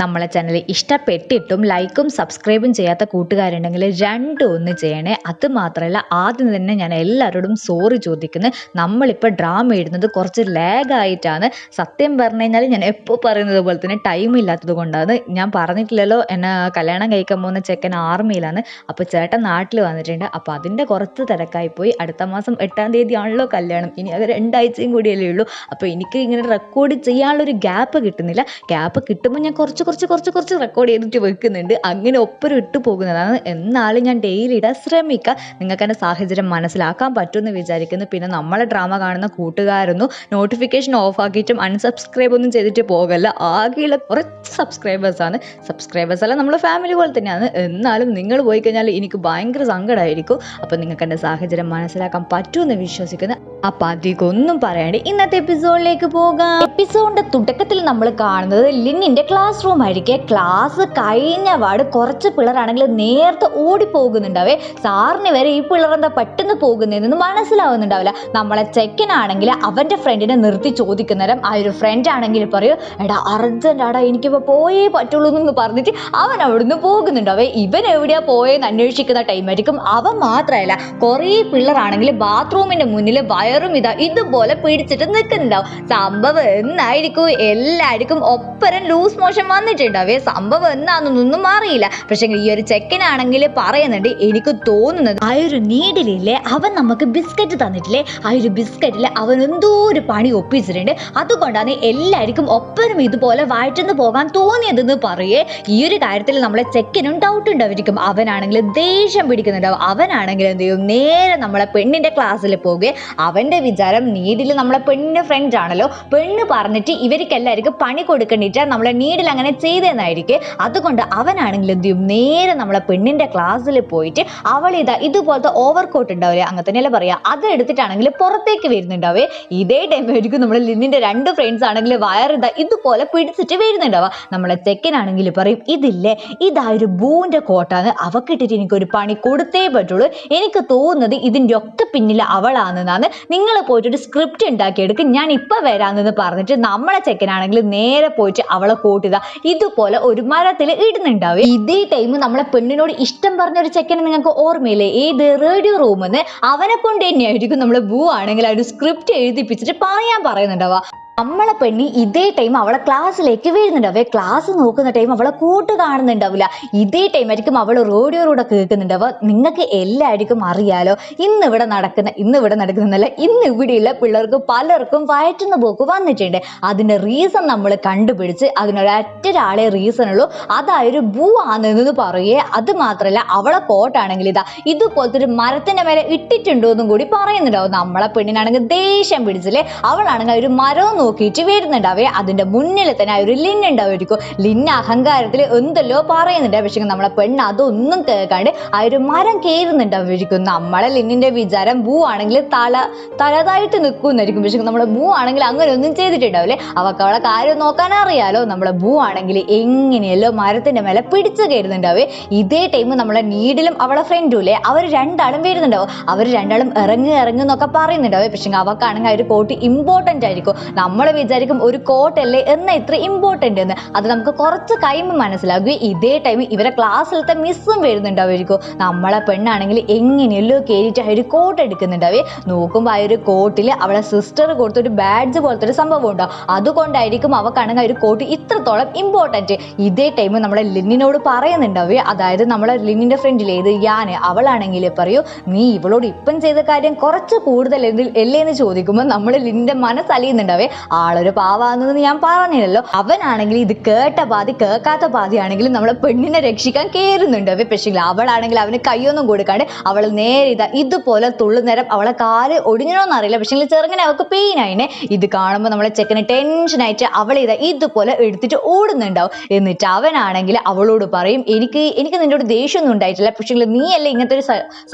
നമ്മളെ ചാനൽ ഇഷ്ടപ്പെട്ടിട്ടും ലൈക്കും സബ്സ്ക്രൈബും ചെയ്യാത്ത കൂട്ടുകാരുണ്ടെങ്കിൽ രണ്ടും ഒന്ന് ചെയ്യണേ. അത് മാത്രമല്ല ആദ്യം തന്നെ ഞാൻ എല്ലാവരോടും സോറി ചോദിക്കുന്നത് നമ്മളിപ്പോൾ ഡ്രാമ ഇടുന്നത് കുറച്ച് ലാഗായിട്ടാണ് സത്യം പറഞ്ഞു കഴിഞ്ഞാൽ ഞാൻ എപ്പോൾ പറയുന്നത് പോലെ തന്നെ ടൈം ഇല്ലാത്തത് കൊണ്ടാണ്. ഞാൻ പറഞ്ഞിട്ടില്ലല്ലോ എന്നെ കല്യാണം കഴിക്കാൻ പോകുന്ന ചെക്കൻ ആർമിയിലാണ് അപ്പോൾ ചേട്ടൻ നാട്ടിൽ വന്നിട്ടുണ്ട്. അപ്പോൾ അതിന്റെ കുറച്ച് തിരക്കായി പോയി. അടുത്ത മാസം എട്ടാം തീയതി ആണല്ലോ കല്യാണം. ഇനി അത് രണ്ടാഴ്ചയും കൂടിയല്ലേ ഉള്ളൂ. അപ്പോൾ എനിക്ക് ഇങ്ങനെ റെക്കോർഡ് ചെയ്യാനുള്ളൊരു ഗ്യാപ്പ് കിട്ടുന്നില്ല. ഗ്യാപ്പ് കിട്ടുമ്പോൾ ഞാൻ കുറച്ച് കുറച്ച് കുറച്ച് കുറച്ച് റെക്കോർഡ് ചെയ്തിട്ട് വെക്കുന്നുണ്ട്. അങ്ങനെ ഒപ്പരം ഇട്ട് പോകുന്നതാണ്. എന്നാലും ഞാൻ ഡെയിലി ഇടാൻ ശ്രമിക്കുക നിങ്ങൾക്ക് എന്റെ സാഹചര്യം മനസ്സിലാക്കാൻ പറ്റുമെന്ന് വിചാരിക്കുന്നു. പിന്നെ നമ്മളെ ഡ്രാമ കാണുന്ന കൂട്ടുകാരൊന്നും നോട്ടിഫിക്കേഷൻ ഓഫ് ആക്കിയിട്ടും അൺസബ്സ്ക്രൈബ് ഒന്നും ചെയ്തിട്ട് പോകല്ല. ആകെയുള്ള കുറച്ച് സബ്സ്ക്രൈബേഴ്സാണ് സബ്സ്ക്രൈബേഴ്സ് അല്ല നമ്മളെ ഫാമിലി പോലെ തന്നെയാണ്. എന്നാലും നിങ്ങൾ പോയി കഴിഞ്ഞാൽ എനിക്ക് ഭയങ്കര സങ്കടമായിരിക്കും അപ്പോൾ നിങ്ങൾക്ക് എന്റെ സാഹചര്യം മനസ്സിലാക്കാൻ പറ്റുമെന്ന് വിശ്വസിക്കുന്നു. അപ്പം അധികം ഒന്നും പറയാണ്ട് ഇന്നത്തെ എപ്പിസോഡിലേക്ക് പോകാം. എപ്പിസോഡിന്റെ തുടക്കത്തിൽ നമ്മൾ കാണുന്നത് ലിന്നിന്റെ ക്ലാസ് റൂം വഴിക്ക് ക്ലാസ് കഴിഞ്ഞ പാട് കുറച്ച് പിള്ളേരാണെങ്കിൽ നേരത്തെ ഓടിപ്പോകുന്നുണ്ടാവേ. സാറിന് വരെ ഈ പിള്ളേരെന്താ പെട്ടെന്ന് പോകുന്നതെന്ന് മനസ്സിലാവുന്നുണ്ടാവില്ല. നമ്മളെ ചെക്കനാണെങ്കിൽ അവന്റെ ഫ്രണ്ടിനെ നിർത്തി ചോദിക്കുന്നേരം ആ ഒരു ഫ്രണ്ട് ആണെങ്കിൽ പറയൂ എടാ അർജന്റ് ആടാ എനിക്കിപ്പോൾ പോയേ പറ്റുള്ളൂ എന്ന് പറഞ്ഞിട്ട് അവൻ അവിടുന്ന് പോകുന്നുണ്ടാവേ. ഇവൻ എവിടെയാ പോയെന്ന് അന്വേഷിക്കുന്ന ടൈമായിരിക്കും അവൻ മാത്രമല്ല കുറേ പിള്ളേരാണെങ്കിൽ ബാത്റൂമിന്റെ മുന്നിൽ വയറും ഇതാ ഇതുപോലെ പിടിച്ചിട്ട് നിൽക്കുന്നുണ്ടാവും. സംഭവം എന്നായിരിക്കും? എല്ലാവർക്കും ഒപ്പരം ലൂസ് മോഷൻ വന്നിട്ടുണ്ടാവേ. സംഭവം എന്താണെന്നൊന്നും അറിയില്ല. പക്ഷേ ഈ ഒരു ചെക്കനാണെങ്കിൽ പറയുന്നുണ്ട് എനിക്ക് തോന്നുന്നത് ആ ഒരു നീഡിലില്ലേ അവൻ നമുക്ക് ബിസ്ക്കറ്റ് തന്നിട്ടില്ലേ? ആ ഒരു ബിസ്ക്കറ്റിൽ അവൻ എന്തോ ഒരു പണി ഒപ്പിച്ചിട്ടുണ്ട്. അതുകൊണ്ടാണ് എല്ലാവർക്കും ഒപ്പനും ഇതുപോലെ വായിച്ചെന്ന് പോകാൻ തോന്നിയതെന്ന് പറയേ. ഈ ഒരു കാര്യത്തിൽ നമ്മളെ ചെക്കനും ഡൗട്ട് ഉണ്ടായിരിക്കും. അവനാണെങ്കിൽ ദേഷ്യം പിടിക്കുന്നുണ്ടാവും. അവനാണെങ്കിൽ എന്ത് ചെയ്യും? നേരെ നമ്മളെ പെണ്ണിന്റെ ക്ലാസ്സിൽ പോകുകയും അവന്റെ വിചാരം നീഡിൽ നമ്മളെ പെണ്ണിന്റെ ഫ്രണ്ട് ആണല്ലോ. പെണ്ണ് പറഞ്ഞിട്ട് ഇവർക്ക് എല്ലാവർക്കും പണി കൊടുക്കണ്ടിട്ട് നമ്മളെ നീഡിൽ അങ്ങനെ ചെയ്തതെന്നായിരിക്കും അതുകൊണ്ട് അവനാണെങ്കിൽ എന്ത് ചെയ്യും നേരെ നമ്മളെ പെണ്ണിന്റെ ക്ലാസ്സിൽ പോയിട്ട് അവൾ ഇതാ ഇതുപോലത്തെ ഓവർ കോട്ട് ഉണ്ടാവില്ലേ അങ്ങനെ തന്നെയല്ലേ പറയാ. അത് എടുത്തിട്ടാണെങ്കിൽ പുറത്തേക്ക് വരുന്നുണ്ടാവേ. ഇതേ ടൈം ആയിരിക്കും നമ്മുടെ ലിന്നിന്റെ രണ്ട് ഫ്രണ്ട്സ് ആണെങ്കിൽ വയർ ഇതാ ഇതുപോലെ പിടിച്ചിട്ട് വരുന്നുണ്ടാവുക നമ്മളെ ചെക്കനാണെങ്കിൽ പറയും ഇതില്ലേ ഇതാ ഒരു ബൂന്റെ കോട്ടാണ് അവക്കിട്ടിട്ട് എനിക്കൊരു പണി കൊടുത്തേ പറ്റുള്ളൂ. എനിക്ക് തോന്നുന്നത് ഇതിന്റെ ഒക്കെ പിന്നിൽ അവളാണെന്നാണ്. നിങ്ങൾ പോയിട്ടൊരു സ്ക്രിപ്റ്റ് ഉണ്ടാക്കിയെടുക്കും ഞാൻ ഇപ്പം വരാമെന്ന് പറഞ്ഞിട്ട് നമ്മളെ ചെക്കനാണെങ്കിൽ നേരെ പോയിട്ട് അവളെ കൂട്ടിതാ ഇതുപോലെ ഒരു മരത്തിൽ ഇടുന്നുണ്ടാവും. ഇതേ ടൈം നമ്മളെ പെണ്ണിനോട് ഇഷ്ടം പറഞ്ഞ ഒരു ചെക്കനെ നിങ്ങൾക്ക് ഓർമ്മയില്ലേ? ഏത് റേഡിയോ റൂമെന്ന് അവനെ കൊണ്ട് തന്നെയായിരിക്കും നമ്മൾ ഭൂ ആണെങ്കിൽ ആ ഒരു സ്ക്രിപ്റ്റ് എഴുതിപ്പിച്ചിട്ട് പറയാൻ പറയുന്നുണ്ടാവുക. നമ്മളെ പെണ്ണി ഇതേ ടൈം അവളെ ക്ലാസ്സിലേക്ക് വരുന്നുണ്ടാവേ ക്ലാസ് നോക്കുന്ന ടൈം അവളെ കൂട്ട് കാണുന്നുണ്ടാവില്ല. ഇതേ ടൈം ആയിരിക്കും അവൾ റോഡിയോടെ കേൾക്കുന്നുണ്ടാവുക നിങ്ങൾക്ക് എല്ലാവർക്കും അറിയാലോ ഇന്ന് ഇവിടെ നടക്കുന്ന ഇന്ന് ഇവിടെ നടക്കുന്നതല്ല ഇന്ന് ഇവിടെയുള്ള പിള്ളേർക്ക് പലർക്കും വയറ്റുന്ന പോക്ക് വന്നിട്ടുണ്ട്. അതിന്റെ റീസൺ നമ്മൾ കണ്ടുപിടിച്ച് അതിനൊരൊറ്റൊരാളെ റീസൺ ഉള്ളൂ. അതായൊരു ബൂ ആണെന്ന് പറയേ അത് മാത്രമല്ല അവളെ കോട്ടാണെങ്കിൽ ഇതാ ഇതുപോലത്തെ ഒരു മരത്തിന്റെ മേലെ ഇട്ടിട്ടുണ്ടോ എന്നും കൂടി പറയുന്നുണ്ടാവും. നമ്മളെ പെണ്ണിനാണെങ്കിൽ ദേഷ്യം പിടിച്ചില്ലേ? അവളാണെങ്കിൽ ഒരു മരവും നോക്കിയിട്ട് വരുന്നുണ്ടാവേ അതിന്റെ മുന്നിൽ തന്നെ ഒരു ലിൻ ഉണ്ടാവുമായിരിക്കും. ലിന്ന അഹങ്കാരത്തിൽ എന്തല്ലോ പറയുന്നുണ്ട്. പക്ഷേ നമ്മളെ പെണ്ണ് അതൊന്നും കേൾക്കാണ്ട് ആ ഒരു മരം കയറുന്നുണ്ടാവുമായിരിക്കും. നമ്മളെ ലിന്നിന്റെ വിചാരം ഭൂ ആണെങ്കിൽ തല തലതായിട്ട് നിൽക്കുന്നായിരിക്കും പക്ഷേ നമ്മളെ ഭൂ ആണെങ്കിൽ അങ്ങനെ ഒന്നും ചെയ്തിട്ടുണ്ടാവില്ലേ? അവൾക്ക് അവളെ കാര്യം നോക്കാൻ അറിയാലോ. നമ്മളെ ഭൂ ആണെങ്കിൽ എങ്ങനെയല്ലോ മരത്തിന്റെ മേലെ പിടിച്ചു കയറുന്നുണ്ടാവേ. ഇതേ ടൈം നമ്മളെ നീഡിലും അവളെ ഫ്രണ്ടും ഇല്ലേ? അവർ രണ്ടാളും വരുന്നുണ്ടാവും. അവർ രണ്ടാളും ഇറങ്ങി ഇറങ്ങി എന്നൊക്കെ പറയുന്നുണ്ടാവേ. പക്ഷേ അവക്കാണെങ്കിൽ ആ ഒരു കോട്ട് ഇമ്പോർട്ടന്റ് ആയിരിക്കും. നമ്മൾ വിചാരിക്കും ഒരു കോട്ടല്ലേ എന്ന ഇത്ര ഇമ്പോർട്ടന്റ് എന്ന്. അത് നമുക്ക് കുറച്ച് കഴിയുമ്പോൾ മനസ്സിലാകുകയും ഇതേ ടൈം ഇവരെ ക്ലാസ്സിലത്തെ മിസ്സും വരുന്നുണ്ടാവുമായിരിക്കും. നമ്മളെ പെണ്ണാണെങ്കിൽ എങ്ങനെയല്ലോ കയറിയിട്ട് ഒരു കോട്ട് എടുക്കുന്നുണ്ടാവേ. നോക്കുമ്പോൾ ആ ഒരു കോട്ടിൽ അവളെ സിസ്റ്റർ കൊടുത്തൊരു ബാഡ്ജ് പോലത്തെ ഒരു സംഭവം ഉണ്ടാവും അതുകൊണ്ടായിരിക്കും അവക്കാണെങ്കിൽ ആ ഒരു കോട്ട് ഇത്രത്തോളം ഇമ്പോർട്ടന്റ് ഇതേ ടൈം നമ്മളെ ലിന്നിനോട് പറയുന്നുണ്ടാവേ. അതായത് നമ്മളെ ലിന്നിന്റെ ഫ്രണ്ടിൽ ഏത് ഞാൻ അവളാണെങ്കിൽ പറയൂ നീ ഇവളോട് ഇപ്പം ചെയ്ത കാര്യം കുറച്ച് കൂടുതൽ എന്ന് ചോദിക്കുമ്പോൾ നമ്മൾ ലിന്നിന്റെ മനസ്സലിയുന്നുണ്ടാവേ ആളൊരു പാവാണെന്ന് ഞാൻ പറഞ്ഞില്ലല്ലോ. അവനാണെങ്കിൽ ഇത് കേട്ട പാതി കേൾക്കാത്ത പാതിയാണെങ്കിലും നമ്മളെ പെണ്ണിനെ രക്ഷിക്കാൻ കയറുന്നുണ്ട് പക്ഷേ അവളാണെങ്കിൽ അവന് കൈയൊന്നും കൊടുക്കാണ്ട് അവൾ നേരെ ഇതാ ഇതുപോലെ തുള്ളുന്നേരം അവളെ കാൽ ഒടിഞ്ഞോന്ന് അറിയില്ല. പക്ഷേ ചെറുങ്ങനെ അവൾക്ക് പെയിൻ ആയിനെ. ഇത് കാണുമ്പോൾ നമ്മളെ ചെക്കന് ടെൻഷനായിട്ട് അവൾ ഇതാ ഇതുപോലെ എടുത്തിട്ട് ഓടുന്നുണ്ടാവും. എന്നിട്ട് അവനാണെങ്കിൽ അവളോട് പറയും എനിക്ക് എനിക്ക് നിന്നോട് ദേഷ്യമൊന്നും ഉണ്ടായിട്ടില്ല. പക്ഷേ നീ അല്ലേ ഇങ്ങനത്തെ ഒരു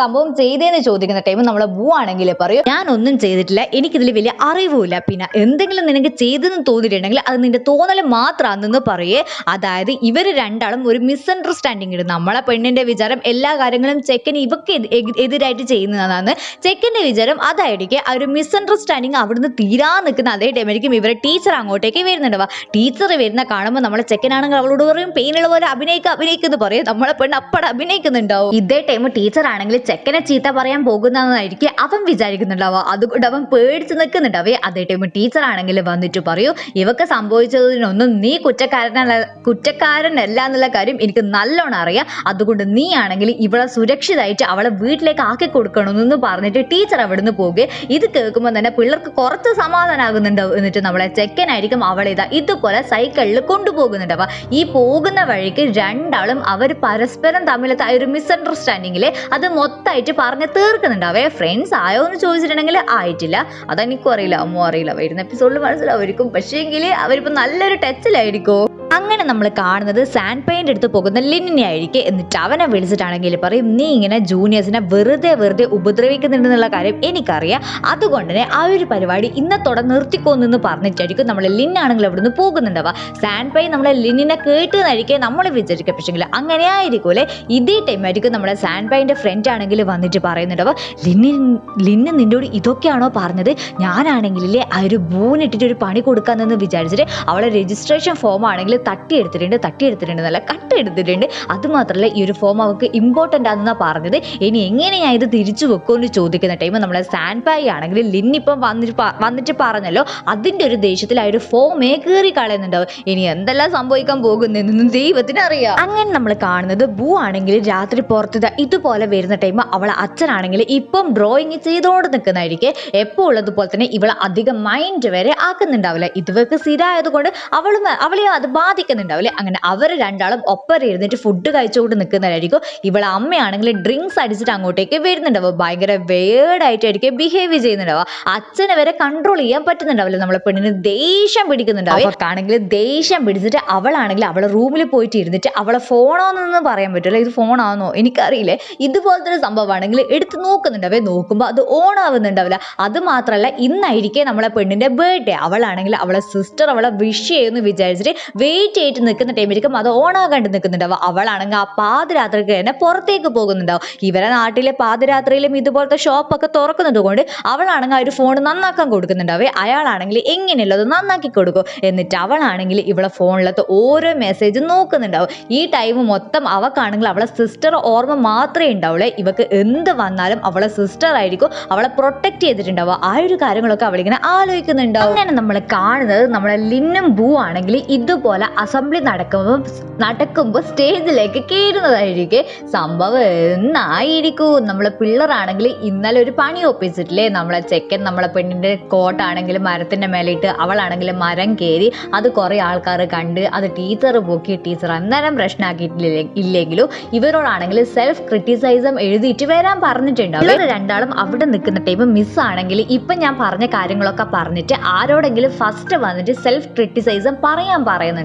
സംഭവം ചെയ്തേന്ന് ചോദിക്കുന്ന ടൈം നമ്മളെ ബൂ ആണെങ്കിൽ പറയും ഞാനൊന്നും ചെയ്തിട്ടില്ല. എനിക്കിതിൽ വലിയ അറിവുമില്ല. പിന്നെ എന്തെങ്കിലും എന്തെങ്കിലും നിനക്ക് ചെയ്തെന്ന് തോന്നിയിട്ടുണ്ടെങ്കിൽ അത് നിന്റെ തോന്നൽ മാത്രമാണെന്ന് പറയേ. അതായത് ഇവർ രണ്ടാളും ഒരു മിസ്അണ്ടർസ്റ്റാൻഡിങ് ഇടും. നമ്മളെ പെണ്ണിന്റെ വിചാരം എല്ലാ കാര്യങ്ങളും ചെക്കൻ ഇവക്ക് എതി- എതി- എതിരായിട്ട് ചെയ്യുന്നതാണ്. ചെക്കന്റെ വിചാരം അതായിരിക്കും ആ ഒരു മിസ്അണ്ടർസ്റ്റാൻഡിങ് അവിടുന്ന് തീരാ നിൽക്കുന്ന അതേ ടൈമായിരിക്കും ഇവരെ ടീച്ചർ അങ്ങോട്ടേക്ക് വരുന്നുണ്ടാവുക ടീച്ചർ വരുന്ന കാണുമ്പോൾ നമ്മളെ ചെക്കനാണെങ്കിൽ അവളോട് പറയും പെയിനുള്ള പോലെ അഭിനയിക്കുക അഭിനയിക്കുന്നു പറയും. നമ്മളെ പെണ്ണ് അപ്പടെ അഭിനയിക്കുന്നുണ്ടാവും. ഇതേ ടൈം ടീച്ചർ ആണെങ്കിൽ ചെക്കനെ ചീത്ത പറയാൻ പോകുന്നതായിരിക്കും അവൻ വിചാരിക്കുന്നുണ്ടാവുക. അതുകൊണ്ട് അവൻ പേടിച്ച് നിൽക്കുന്നുണ്ടാവേ അതേ ടൈം ടീച്ചർ ആണെങ്കിൽ വന്നിട്ട് പറയൂ ഇവക്ക് സംഭവിച്ചതിനൊന്നും നീ കുറ്റക്കാരനല്ല കുറ്റക്കാരനല്ല എന്നുള്ള കാര്യം എനിക്ക് നല്ലോണം അറിയാം. അതുകൊണ്ട് നീ ആണെങ്കിൽ ഇവളെ സുരക്ഷിതമായിട്ട് അവളെ വീട്ടിലേക്ക് ആക്കി കൊടുക്കണമെന്ന് പറഞ്ഞിട്ട് ടീച്ചർ അവിടുന്ന് പോകുകയും ഇത് കേൾക്കുമ്പോൾ തന്നെ പിള്ളേർക്ക് കുറച്ച് സമാധാനമാകുന്നുണ്ട് എന്നിട്ട് നമ്മളെ ചെക്കനായിരിക്കും അവളെ ഇതാ ഇതുപോലെ സൈക്കിളിൽ കൊണ്ടുപോകുന്നുണ്ട്. അപ്പം ഈ പോകുന്ന വഴിക്ക് രണ്ടാളും അവർ പരസ്പരം തമ്മിലത്തെ ഒരു മിസ്അണ്ടർസ്റ്റാൻഡിങ്ങിൽ അത് മൊത്തമായിട്ട് പറഞ്ഞ് തീർക്കുന്നുണ്ട്. അവയെ ഫ്രണ്ട്സ് ആയോ എന്ന് ചോദിച്ചിട്ടുണ്ടെങ്കിൽ ആയിട്ടില്ല. അതെനിക്കും അറിയില്ല. അമ്മ അറിയില്ല. വരുന്ന എപ്പിസോഡിൽ മനസ്സിലാവുമായിരിക്കും. പക്ഷേങ്കിൽ അവരിപ്പോ നല്ലൊരു ടച്ചിലായിരിക്കും അങ്ങനെ നമ്മൾ കാണുന്നത് സാൻഡ് പെയിന്റ് എടുത്ത് പോകുന്ന ലിനിനെ ആയിരിക്കും. എന്നിട്ട് അവനെ വിളിച്ചിട്ടാണെങ്കിൽ പറയും നീ ഇങ്ങനെ ജൂനിയേഴ്സിനെ വെറുതെ വെറുതെ ഉപദ്രവിക്കുന്നുണ്ടെന്നുള്ള കാര്യം എനിക്കറിയാം. അതുകൊണ്ട് തന്നെ ആ ഒരു പരിപാടി ഇന്നത്തോടെ നിർത്തിക്കോന്നു പറഞ്ഞിട്ടായിരിക്കും നമ്മൾ ലിന്നാണെങ്കിൽ അവിടുന്ന് പോകുന്നുണ്ടാവുക. സാൻഡ് പെയിൻ നമ്മളെ ലിന്നിനെ കേട്ടുന്നായിരിക്കും നമ്മൾ വിചാരിക്കുക പക്ഷെങ്കിൽ അങ്ങനെ ആയിരിക്കൂലെ? ഇതേ ടൈം ആയിരിക്കും നമ്മുടെ സാൻഡ് പെയിന്റെ ഫ്രണ്ട് ആണെങ്കിൽ വന്നിട്ട് പറയുന്നുണ്ടാവുക ലിന്നിൻ ലിന്ന് നിന്നോട് ഇതൊക്കെയാണോ പറഞ്ഞത്? ഞാനാണെങ്കിലേ ആ ഒരു ബൂണിട്ടിട്ട് ഒരു പണി കൊടുക്കാമെന്ന് വിചാരിച്ചിട്ട് അവളെ രജിസ്ട്രേഷൻ ഫോം ആണെങ്കിൽ തട്ടിയെടുത്തിട്ടുണ്ട് തട്ടിയെടുത്തിട്ടുണ്ട് നല്ല കട്ടെടുത്തിട്ടുണ്ട്. അതുമാത്രമല്ല ഈ ഒരു ഫോം അവൾക്ക് ഇമ്പോർട്ടന്റ് ആണെന്നാണ് പറഞ്ഞത്. ഇനി എങ്ങനെയാണ് ഇത് തിരിച്ചു വെക്കുമെന്ന് ചോദിക്കുന്ന ടൈം നമ്മളെ സാൻഡ് പായി ആണെങ്കിൽ ലിന്നിപ്പം വന്നിട്ട് വന്നിട്ട് പറഞ്ഞല്ലോ അതിന്റെ ഒരു ദേഷ്യത്തിൽ ആ ഒരു ഫോമേ കീറി കളയുന്നുണ്ടാവും. ഇനി എന്തെല്ലാം സംഭവിക്കാൻ പോകുന്നതെന്നും ദൈവത്തിന് അറിയാം അങ്ങനെ നമ്മൾ കാണുന്നത് ബൂ ആണെങ്കിൽ രാത്രി പുറത്ത് ഇതുപോലെ വരുന്ന ടൈം അവളെ അച്ഛനാണെങ്കിൽ ഇപ്പം ഡ്രോയിങ് ചെയ്തോണ്ട് നിൽക്കുന്നതായിരിക്കും. എപ്പോൾ ഉള്ളതുപോലെ തന്നെ ഇവളെ അധികം മൈൻഡ് വരെ ആക്കുന്നുണ്ടാവില്ല. ഇതുവർക്ക് സ്ഥിരമായതുകൊണ്ട് അവളും അവളെ അത് ബാധിക്കുന്നുണ്ടാവില്ലേ അങ്ങനെ അവർ രണ്ടാളും ഒപ്പം ഇരുന്നിട്ട് ഫുഡ് കഴിച്ചുകൊണ്ട് നിൽക്കുന്നതായിരിക്കും. ഇവളെ അമ്മയാണെങ്കിൽ ഡ്രിങ്ക്സ് അടിച്ചിട്ട് അങ്ങോട്ടേക്ക് വരുന്നുണ്ടാവും ഭയങ്കര വേർഡായിട്ടായിരിക്കും ബിഹേവ് ചെയ്യുന്നുണ്ടാവുക. അച്ഛനെ വരെ കൺട്രോൾ ചെയ്യാൻ പറ്റുന്നുണ്ടാവില്ല. നമ്മളെ പെണ്ണിന് ദേഷ്യം പിടിക്കുന്നുണ്ടാവും. അവർക്കാണെങ്കിൽ ദേഷ്യം പിടിച്ചിട്ട് അവളാണെങ്കിൽ അവളെ റൂമിൽ പോയിട്ട് ഇരുന്നിട്ട് അവളെ ഫോണോന്നൊന്നും പറയാൻ പറ്റില്ല ഇത് ഫോണാണോ എനിക്കറിയില്ലേ. ഇതുപോലത്തെ ഒരു സംഭവമാണെങ്കിൽ എടുത്ത് നോക്കുന്നുണ്ടാവേ. നോക്കുമ്പോൾ അത് ഓൺ ആവുന്നുണ്ടാവില്ല. അത് മാത്രമല്ല ഇന്നായിരിക്കും നമ്മളെ പെണ്ണിന്റെ ബർത്ത്ഡേ അവളാണെങ്കിൽ അവളെ സിസ്റ്റർ അവളെ വിഷ് ചെയ്യുമെന്ന് വിചാരിച്ചിട്ട് വെയിറ്റ് ചെയ്തിട്ട് നിൽക്കുന്ന ടൈമിലേക്കും അത് ഓൺ ആകാണ്ട് നിൽക്കുന്നുണ്ടാവും. അവളാണെങ്കിൽ ആ പാതിരാത്രിക്ക് തന്നെ പുറത്തേക്ക് പോകുന്നുണ്ടാവും. ഇവരെ നാട്ടിലെ പാതിരാത്രിയിലും ഇതുപോലത്തെ ഷോപ്പൊക്കെ തുറക്കുന്നത് കൊണ്ട് അവളാണെങ്കിൽ ആ ഒരു ഫോൺ നന്നാക്കാൻ കൊടുക്കുന്നുണ്ടാവേ. അയാളാണെങ്കിൽ എങ്ങനെയല്ലോ അത് നന്നാക്കി കൊടുക്കും. എന്നിട്ട് അവളാണെങ്കിൽ ഇവളെ ഫോണിലത്തെ ഓരോ മെസ്സേജ് നോക്കുന്നുണ്ടാവും. ഈ ടൈം മൊത്തം അവക്കാണെങ്കിൽ അവളെ സിസ്റ്റർ ഓർമ്മ മാത്രമേ ഉണ്ടാവുള്ളൂ. ഇവക്ക് എന്ത് വന്നാലും അവളെ സിസ്റ്റർ ആയിരിക്കും. അവളെ പ്രൊട്ടക്ട് ചെയ്തിട്ടുണ്ടാവുക. ആ ഒരു കാര്യങ്ങളൊക്കെ അവളിങ്ങനെ ആലോചിക്കുന്നുണ്ടാവും. അങ്ങനെ നമ്മൾ കാണുന്നത് നമ്മളെ ലിന്നും ബൂ ആണെങ്കിൽ ഇതുപോലെ അസംബ്ലി നടക്കുമ്പോൾ നടക്കുമ്പോൾ സ്റ്റേജിലേക്ക് കയറുന്നതായിരിക്കും സംഭവം എന്നായിരിക്കും. നമ്മളെ പിള്ളറാണെങ്കിൽ ഇന്നലെ ഒരു പണി ഒപ്പിച്ചിട്ടില്ലേ? നമ്മളെ ചെക്കൻ നമ്മളെ പെണ്ണിന്റെ കോട്ടാണെങ്കിൽ മരത്തിന്റെ മേലിട്ട് അവളാണെങ്കിൽ മരം കയറി അത് കുറേ ആൾക്കാർ കണ്ട് അത് ടീച്ചർ പൊക്കി ടീച്ചർ അന്നേരം പ്രശ്നമാക്കിയിട്ടില്ല ഇല്ലെങ്കിലും ഇവരോടാണെങ്കിൽ സെൽഫ് ക്രിറ്റിസൈസം എഴുതിയിട്ട് വരാൻ പറഞ്ഞിട്ടുണ്ടാവും ഇവർ രണ്ടാളും അവിടെ നിൽക്കുന്ന ടൈം മിസ്സാണെങ്കിൽ ഇപ്പം ഞാൻ പറഞ്ഞ കാര്യങ്ങളൊക്കെ പറഞ്ഞിട്ട് ആരോടെങ്കിലും ഫസ്റ്റ് വന്നിട്ട് സെൽഫ് ക്രിറ്റിസൈസം പറയാൻ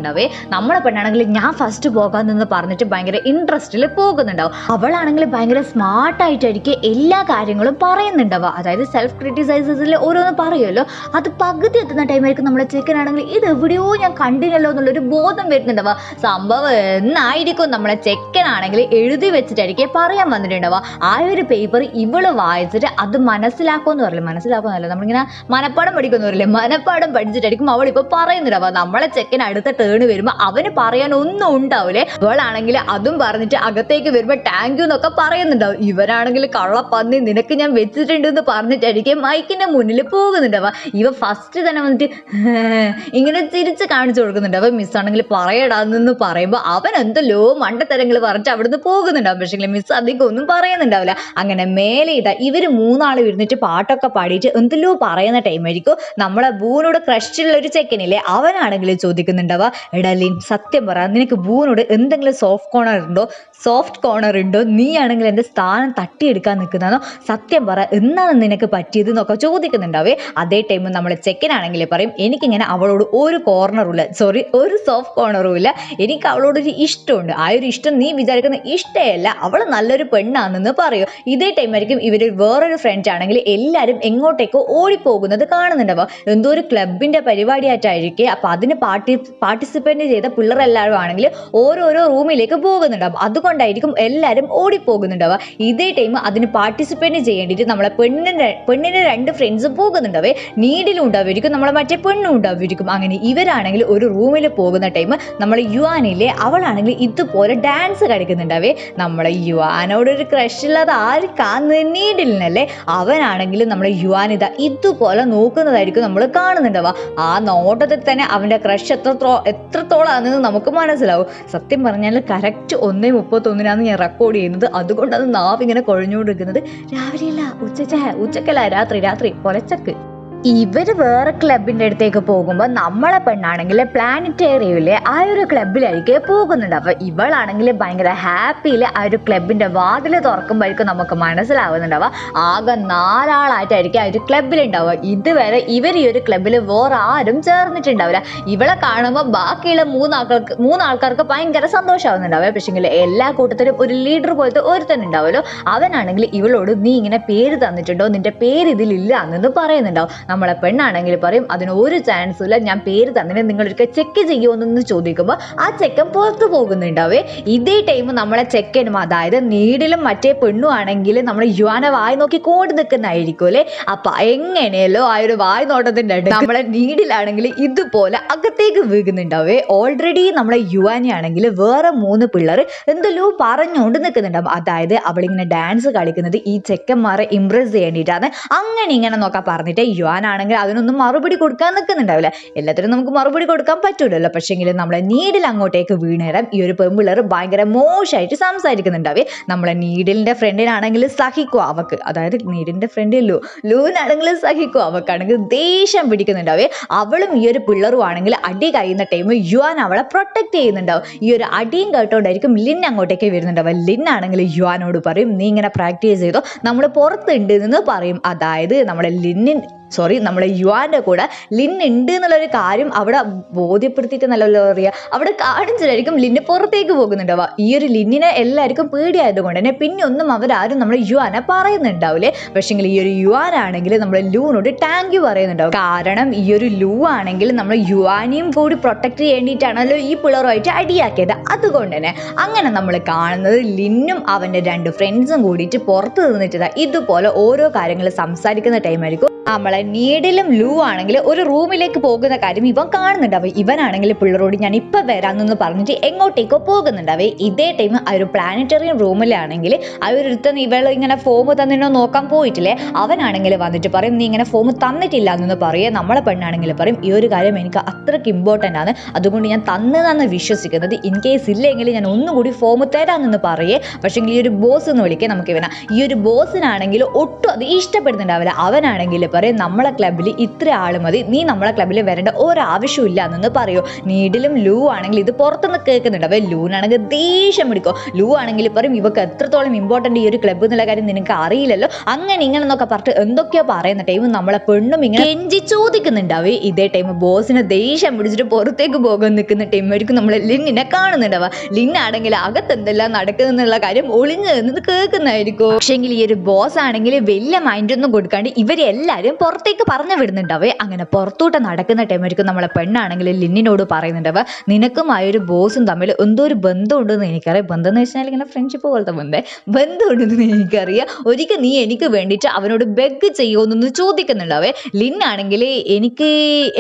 പറയുന്നുണ്ടാവേ നമ്മളെ പെണ്ണാണെങ്കിൽ ഞാൻ ഫസ്റ്റ് പോകാൻ നിന്ന് പറഞ്ഞിട്ട് ഭയങ്കര ഇൻട്രസ്റ്റിൽ പോകുന്നുണ്ടാവും. അവളാണെങ്കിൽ ഭയങ്കര സ്മാർട്ട് ആയിട്ടായിരിക്കും എല്ലാ കാര്യങ്ങളും പറയുന്നുണ്ടാവുക. അതായത് സെൽഫ് ക്രിറ്റിസൈസസിൽ ഓരോന്ന് പറയുമല്ലോ. അത് പകുതി എത്തുന്ന ടൈമായിരിക്കും നമ്മളെ ചെക്കനാണെങ്കിൽ ഇത് എവിടെയോ ഞാൻ കണ്ടില്ലല്ലോ എന്നുള്ളൊരു ബോധം വരുന്നുണ്ടാവുക. സംഭവം എന്നായിരിക്കും നമ്മളെ ചെക്കനാണെങ്കിൽ എഴുതി വെച്ചിട്ടായിരിക്കും പറയാൻ വന്നിട്ടുണ്ടാവുക. ആ ഒരു പേപ്പർ ഇവൾ വായിച്ചിട്ട് അത് മനസ്സിലാക്കുമെന്ന് പറയില്ല? മനസ്സിലാക്കുമെന്നല്ല നമ്മളിങ്ങനെ മനപ്പാടം പഠിക്കുമെന്ന് പറയില്ലേ മനപ്പാടം പഠിച്ചിട്ടായിരിക്കും അവളിപ്പോൾ പറയുന്നുണ്ടാവുക. നമ്മളെ ചെക്കൻ അടുത്ത ടേൺ വരുമ്പോൾ അവന് പറയാൻ ഒന്നും ഉണ്ടാവില്ലേ അവളാണെങ്കിൽ അതും പറഞ്ഞിട്ട് അകത്തേക്ക് വരുമ്പോൾ ടാങ്ക് എന്നൊക്കെ പറയുന്നുണ്ടാവും. ഇവരാണെങ്കിൽ കള്ളപ്പന്നി നിനക്ക് ഞാൻ വെച്ചിട്ടുണ്ട് എന്ന് പറഞ്ഞിട്ടായിരിക്കും മൈക്കിന്റെ മുന്നിൽ പോകുന്നുണ്ടാവുക. ഇവ ഫസ്റ്റ് തന്നെ വന്നിട്ട് ഇങ്ങനെ ചിരിച്ച് കാണിച്ചു കൊടുക്കുന്നുണ്ടാവും. മിസ് ആണെങ്കിൽ പറയടാന്ന് പറയുമ്പോൾ അവൻ എന്തല്ലോ മണ്ടത്തരങ്ങൾ പറഞ്ഞിട്ട് അവിടുന്ന് പോകുന്നുണ്ടാവും. പക്ഷേ മിസ് അധികം ഒന്നും പറയുന്നുണ്ടാവില്ല. അങ്ങനെ മേലെ ഇതാ ഇവർ മൂന്നാളും ഇരുന്നിട്ട് പാട്ടൊക്കെ പാടിയിട്ട് എന്തല്ലോ പറയുന്ന ടൈമായിരിക്കും നമ്മളെ ബൂനോട് ക്രഷിലുള്ള ഒരു ചെക്കനില്ലേ? അവനാണെങ്കിൽ ചോദിക്കുന്നുണ്ടാവുക. എടാ ലിൻ സത്യം പറ നിനക്ക് ബൂനോട് എന്തെങ്കിലും സോഫ്റ്റ് കോർണർ ഉണ്ടോ? സോഫ്റ്റ് കോർണർ ഉണ്ടോ? നീ ആണെങ്കിൽ എന്റെ സ്ഥാനം തട്ടിയെടുക്കാൻ നിൽക്കുന്നതാണോ? സത്യം പറ എന്നാണ് നിനക്ക് പറ്റിയത് എന്നൊക്കെ ചോദിക്കുന്നുണ്ടാവേ. അതേ ടൈം നമ്മൾ ചെക്കനാണെങ്കിൽ പറയും എനിക്കിങ്ങനെ അവളോട് ഒരു കോർണറും ഇല്ല. സോറി ഒരു സോഫ്റ്റ് കോർണറും ഇല്ല. എനിക്ക് അവളോടൊരു ഇഷ്ടമുണ്ട്. ആ ഒരു ഇഷ്ടം നീ വിചാരിക്കുന്ന ഇഷ്ടമല്ല അവൾ നല്ലൊരു പെണ്ണാണെന്ന് പറയൂ. ഇതേ ടൈം ആയിരിക്കും ഇവർ വേറൊരു ഫ്രണ്ട് ആണെങ്കിൽ എല്ലാവരും എങ്ങോട്ടേക്കോ ഓടിപ്പോകുന്നത് കാണുന്നുണ്ടാവുക. എന്തോ ഒരു ക്ലബിന്റെ പരിപാടിയായിട്ടായിരിക്കും. അപ്പോൾ അതിന് പാർട്ടി പാർട്ടിസിപ്പേറ്റ് ചെയ്ത പിള്ളേരെല്ലാവരും ആണെങ്കിൽ ഓരോരോ റൂമിലേക്ക് പോകുന്നുണ്ടാവും അതുകൊണ്ടായിരിക്കും എല്ലാവരും ഓടിപ്പോകുന്നുണ്ടാവുക ഇതേ ടൈം അതിന് പാർട്ടിസിപ്പേറ്റ് ചെയ്യേണ്ടിയിട്ട് നമ്മളെ പെണ്ണിന് പെണ്ണിന് രണ്ട് ഫ്രണ്ട്സ് പോകുന്നുണ്ടാവേ നീഡിലും ഉണ്ടാവുമായിരിക്കും. നമ്മളെ മറ്റേ പെണ്ണും ഉണ്ടാവുമായിരിക്കും. അങ്ങനെ ഇവരാണെങ്കിൽ ഒരു റൂമിൽ പോകുന്ന ടൈം നമ്മളെ യുവാനിലെ അവളാണെങ്കിൽ ഇതുപോലെ ഡാൻസ് കളിക്കുന്നുണ്ടാവേ നമ്മളെ യുവാനോട് ഒരു ക്രഷ് ഉള്ളത് ആർക്കാന്ന് നീഡിലിനല്ലേ? അവനാണെങ്കിൽ നമ്മളെ യുവാനിത ഇതാ ഇതുപോലെ നോക്കുന്നതായിരിക്കും നമ്മൾ കാണുന്നുണ്ടാവുക ആ നോട്ടത്തിൽ തന്നെ അവന്റെ ക്രഷ് എത്രത്തോ എത്രത്തോളാണെന്ന് നമുക്ക് മനസ്സിലാവും. സത്യം പറഞ്ഞാൽ കറക്റ്റ് ഒന്നേ മുപ്പത്തൊന്നിനാണ് ഞാൻ റെക്കോർഡ് ചെയ്യുന്നത്. അതുകൊണ്ടാണ് അത് നാവ് ഇങ്ങനെ കുഴഞ്ഞുകൊണ്ടിരിക്കുന്നത്. രാവിലെയല്ല ഉച്ച ഉച്ചക്കല്ല രാത്രി രാത്രി പൊലച്ചക്ക്. ഇവർ വേറെ ക്ലബിന്റെ അടുത്തേക്ക് പോകുമ്പോൾ നമ്മളെ പെണ്ണാണെങ്കിൽ പ്ലാനറ്റേറിയമിലെ ആ ഒരു ക്ലബിലായിരിക്കും പോകുന്നുണ്ട്. അപ്പോൾ ഇവളാണെങ്കിൽ ഭയങ്കര ഹാപ്പിയിൽ ആ ഒരു ക്ലബിന്റെ വാതിൽ തുറക്കുമ്പോഴേക്കും നമുക്ക് മനസ്സിലാവുന്നുണ്ടാവുക ആകെ നാലാളായിട്ടായിരിക്കും ആ ഒരു ക്ലബിലുണ്ടാവുക ഇതുവരെ ഇവർ ഈ ഒരു ക്ലബിൽ വേറെ ആരും ചേർന്നിട്ടുണ്ടാവില്ല. ഇവളെ കാണുമ്പോൾ ബാക്കിയുള്ള മൂന്നാൾക്കാർക്ക് മൂന്നാൾക്കാർക്ക് ഭയങ്കര സന്തോഷമാവുന്നുണ്ടാവുക പക്ഷേങ്കിൽ എല്ലാ കൂട്ടത്തിലും ഒരു ലീഡർ പോലത്തെ ഒരുത്തൻ ഉണ്ടാവുമല്ലോ അവനാണെങ്കിൽ ഇവളോട് നീ ഇങ്ങനെ പേര് തന്നിട്ടുണ്ടോ? നിന്റെ പേര് ഇതിലില്ല എന്നൊന്നും പറയുന്നുണ്ടാവും. നമ്മളെ പെണ്ണാണെങ്കിൽ പറയും അതിന് ഒരു ചാൻസും ഇല്ല ഞാൻ പേര് തന്നിട്ട് നിങ്ങളൊരിക്കൽ ചെക്ക് ചെയ്യുമോയെന്ന് ചോദിക്കുമ്പോൾ ആ ചെക്കൻ പുറത്തു പോകുന്നുണ്ടാവേ. ഇതേ ടൈം നമ്മളെ ചെക്കനും അതായത് നീടിലും മറ്റേ പെണ്ണു ആണെങ്കിൽ നമ്മൾ യുവാന വായി നോക്കി കോടി നിൽക്കുന്നതായിരിക്കും അല്ലേ? അപ്പൊ എങ്ങനെയല്ലോ ആ ഒരു വായി നോട്ടത്തിന്റെ അടുത്ത് നമ്മളെ നീഡിലാണെങ്കിൽ ഇതുപോലെ അകത്തേക്ക് വീകുന്നുണ്ടാവേ ഓൾറെഡി നമ്മളെ യുവാനി ആണെങ്കിൽ വേറെ മൂന്ന് പിള്ളേർ എന്തെല്ലോ പറഞ്ഞുകൊണ്ട് നിൽക്കുന്നുണ്ടാവും. അതായത് അവളിങ്ങനെ ഡാൻസ് കളിക്കുന്നത് ഈ ചെക്കന്മാരെ ഇംപ്രസ് ചെയ്യേണ്ടിയിട്ടാണ് അങ്ങനെ ഇങ്ങനെ നോക്കാൻ പറഞ്ഞിട്ട് യുവാനാണെങ്കിൽ അതിനൊന്നും മറുപടി കൊടുക്കാൻ നിൽക്കുന്നുണ്ടാവില്ല. എല്ലാത്തിനും നമുക്ക് മറുപടി കൊടുക്കാൻ പറ്റൂലല്ലോ. പക്ഷേങ്കിൽ നമ്മളെ നീഡിൽ അങ്ങോട്ടേക്ക് വീണേരം ഈ ഒരു പെൺപിള്ളേർ ഭയങ്കര മോശമായിട്ട് സംസാരിക്കുന്നുണ്ടാവേ. നമ്മളെ നീഡിലിന്റെ ഫ്രണ്ടിനാണെങ്കിൽ സഹിക്കും അവക്ക്. അതായത് നീഡിന്റെ ഫ്രണ്ട് ലൂ ലൂവിനാണെങ്കിൽ സഹിക്കും അവക്കാണെങ്കിൽ ദേഷ്യം പിടിക്കുന്നുണ്ടാവേ. അവളും ഈ ഒരു പിള്ളറും ആണെങ്കിൽ അടി കഴിയുന്ന ടൈം യുവാൻ അവളെ പ്രൊട്ടക്ട് ചെയ്യുന്നുണ്ടാവും. ഈ ഒരു അടിയും കേട്ടോണ്ടായിരിക്കും ലിൻ അങ്ങോട്ടേക്ക് വരുന്നുണ്ടാവുക. ലിൻ ആണെങ്കിൽ യുവാനോട് പറയും നീ ഇങ്ങനെ പ്രാക്ടീസ് ചെയ്തോ നമ്മൾ പുറത്തുണ്ട് എന്ന് പറയും. അതായത് നമ്മുടെ ലിന്നിൻ സോറി നമ്മുടെ യുവാന്റെ കൂടെ ലിൻ ഉണ്ട് എന്നുള്ളൊരു കാര്യം അവിടെ ബോധ്യപ്പെടുത്തിയിട്ട് നല്ലല്ലോ അറിയുക അവിടെ കാണിച്ചിട്ടായിരിക്കും ലിന് പുറത്തേക്ക് പോകുന്നുണ്ടാവുക ഈ ഒരു ലിന്നിനെ എല്ലാവർക്കും പേടിയായതുകൊണ്ട് തന്നെ പിന്നെ ഒന്നും അവരാരും നമ്മുടെ യുവാനെ പറയുന്നുണ്ടാവില്ലേ? പക്ഷേ ഈ ഒരു യുവാനാണെങ്കിൽ നമ്മുടെ ലൂനോട് ടാങ്ക് പറയുന്നുണ്ടാവും. കാരണം ഈ ഒരു ലൂ ആണെങ്കിൽ നമ്മൾ യുവാനെയും കൂടി പ്രൊട്ടക്ട് ചെയ്യേണ്ടിയിട്ടാണല്ലോ ഈ പിള്ളറുമായിട്ട് അടിയാക്കിയത്. അതുകൊണ്ട് തന്നെ അങ്ങനെ നമ്മൾ കാണുന്നത് ലിന്നും അവന്റെ രണ്ട് ഫ്രണ്ട്സും കൂടിയിട്ട് പുറത്ത് നിന്നിട്ട് ഇതുപോലെ ഓരോ കാര്യങ്ങൾ സംസാരിക്കുന്ന ടൈമായിരിക്കും നമ്മളെ നീഡിലും ലൂ ആണെങ്കിൽ ഒരു റൂമിലേക്ക് പോകുന്ന കാര്യം ഇവൻ കാണുന്നുണ്ടാവേ ഇവനാണെങ്കിൽ പിള്ളേരോട് ഞാൻ ഇപ്പം വരാമെന്നൊന്ന് പറഞ്ഞിട്ട് എങ്ങോട്ടേക്കോ പോകുന്നുണ്ടാവേ ഇതേ ടൈം ആ ഒരു പ്ലാനറ്ററിയം റൂമിലാണെങ്കിൽ ആ ഒരു ഒരുത്തൻ ഇവൾ ഇങ്ങനെ ഫോം തന്നിട്ടോ നോക്കാൻ പോയിട്ടില്ലേ? അവനാണെങ്കിൽ വന്നിട്ട് പറയും നീ ഇങ്ങനെ ഫോം തന്നിട്ടില്ല എന്നൊന്ന് പറയുക നമ്മളെ പെണ്ണാണെങ്കിൽ പറയും ഈ ഒരു കാര്യം എനിക്ക് അത്രയ്ക്ക് ഇമ്പോർട്ടന്റ് ആണ്. അതുകൊണ്ട് ഞാൻ തന്നതാണെന്ന് വിശ്വസിക്കുന്നത്. ഇൻ കേസ് ഇല്ലെങ്കിൽ ഞാൻ ഒന്നുകൂടി ഫോം തരാമെന്ന് പറയേ. പക്ഷേ ഈ ഒരു ബോസ് എന്ന് വിളിക്കുക നമുക്ക് ഇവനാ ഈ ഒരു ബോസിനാണെങ്കിൽ ഒട്ടും അത് ഇഷ്ടപ്പെടുന്നുണ്ടാവില്ല. അവനാണെങ്കിൽ പറയും നമ്മളെ ക്ലബിൽ ഇത്ര ആൾ മതി. നീ നമ്മളെ ക്ലബിൽ വരേണ്ട ഒരാവശ്യമില്ല എന്നൊന്ന് പറയൂ. നീഡിലും ലൂ ആണെങ്കിൽ ഇത് പുറത്തുനിന്ന് കേൾക്കുന്നുണ്ട്. അപ്പോൾ ലൂനാണെങ്കിൽ ദേഷ്യം പിടിക്കും. ലൂ ആണെങ്കിൽ പറയും ഇവക്ക് എത്രത്തോളം ഇമ്പോർട്ടന്റ് ഈ ഒരു ക്ലബ്ബ് എന്നുള്ള കാര്യം നിനക്ക് അറിയില്ലല്ലോ. അങ്ങനെ ഇങ്ങനെ എന്നൊക്കെ പറഞ്ഞിട്ട് എന്തൊക്കെയോ പറയുന്ന ടൈം നമ്മളെ പെണ്ണും ഇങ്ങനെ കെഞ്ചി ചോദിക്കുന്നുണ്ടാവേ. ഇതേ ടൈം ബോസിനെ ദേഷ്യം പിടിച്ചിട്ട് പുറത്തേക്ക് പോകാൻ നിൽക്കുന്ന ടൈമായിരിക്കും നമ്മൾ ലിന്നിനെ കാണുന്നുണ്ടാവുക. ലിന്നാണെങ്കിൽ അകത്ത് എന്തെല്ലാം നടക്കുന്നുള്ള കാര്യം ഒളിഞ്ഞു നിന്നത് കേൾക്കുന്നതായിരിക്കും. പക്ഷേങ്കിൽ ഈ ഒരു ബോസ് ആണെങ്കിൽ വലിയ മൈൻഡൊന്നും കൊടുക്കാണ്ട് ഇവരെല്ലാവരും പുറത്തേക്ക് പറഞ്ഞു വിടുന്നുണ്ടാവേ. അങ്ങനെ പുറത്തോട്ട് നടക്കുന്ന ടൈമായിരിക്കും നമ്മളെ പെണ്ണാണെങ്കിൽ ലിന്നിനോട് പറയുന്നുണ്ടാവുക നിനക്കും ആ ഒരു ബോസും തമ്മിൽ എന്തോ ഒരു ബന്ധമുണ്ടെന്ന് എനിക്കറിയാം. ബന്ധം എന്ന് വെച്ചാൽ ഇങ്ങനെ ഫ്രണ്ട്ഷിപ്പ് പോലത്തെ ബന്ധം. ബന്ധമുണ്ടെന്ന് എനിക്കറിയാം. ഒരിക്കൽ നീ എനിക്ക് വേണ്ടിയിട്ട് അവനോട് ബെഗ് ചെയ്യുമെന്നൊന്ന് ചോദിക്കുന്നുണ്ടാവേ. ലിന്നാണെങ്കിൽ എനിക്ക്